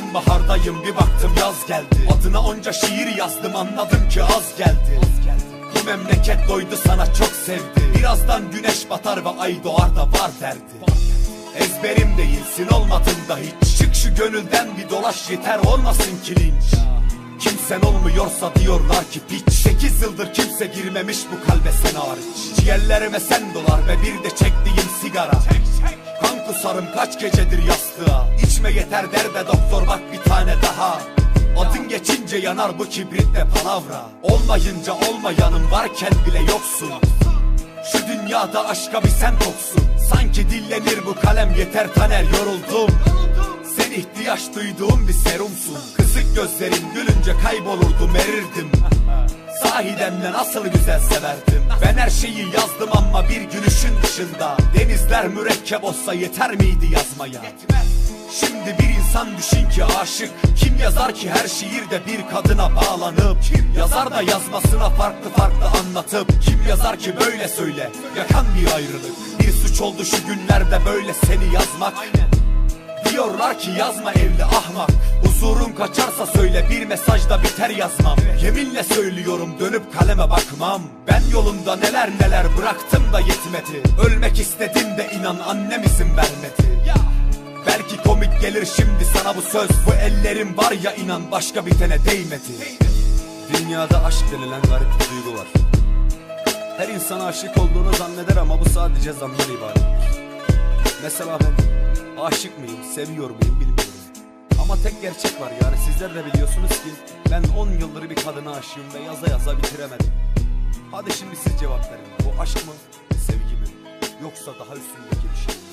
sonbahardayım bir baktım yaz geldi. Adına onca şiir yazdım anladım ki az geldi. Bu memleket doydu sana çok sevdi. Birazdan güneş batar ve ay doğar da var derdi. Ezberim değilsin olmadın da hiç. Çık şu gönülden bir dolaş yeter olmasın ki linç. Kimsen olmuyorsa diyorlar ki piç. Sekiz yıldır kimse girmemiş bu kalbe sen hariç. Ciğerlerime sen dolar ve bir de çektiğim sigara. Kan kusarım kaç gecedir yastığa. İçme yeter der de doktor bak bir tane daha. Adın geçince yanar bu kibritle palavra. Olmayınca olmayanın varken bile yoksun. Şu dünyada aşka bir sen toksun Sanki dillenir bu kalem yeter taner yoruldum ihtiyaç duyduğum bir serumsun. Kısık gözlerin gülünce kaybolurdum erirdim. Sahiden de nasıl güzel severdim. Ben her şeyi yazdım ama bir gülüşün dışında. Denizler mürekkep olsa yeter miydi yazmaya? Şimdi bir insan düşün ki aşık. Kim yazar ki her şiirde bir kadına bağlanıp? Kim yazar da yazmasına farklı farklı anlatıp? Kim yazar ki böyle söyle? Yakan bir ayrılık. Bir suç oldu şu günlerde böyle seni yazmak. Diyorlar ki yazma evli ahmak. Huzurun kaçarsa söyle bir mesajda biter yazmam. Yeminle söylüyorum dönüp kaleme bakmam. Ben yolunda neler neler bıraktım da yetmedi. Ölmek istedim de inan annem izin vermedi. Belki komik gelir şimdi sana bu söz. Bu ellerim var ya inan başka bitene değmedi. Dünyada aşk denilen garip bir duygu var. Her insan aşık olduğunu zanneder ama bu sadece zandan ibarettir. Mesela ben aşık mıyım, seviyor muyum bilmiyorum. Ama tek gerçek var yani sizler de biliyorsunuz ki ben 10 yıldır bir kadına aşığım ve yaza yaza bitiremedim. Hadi şimdi siz cevap verin. Bu aşk mı, sevgi mi yoksa daha üstündeki bir şey mi?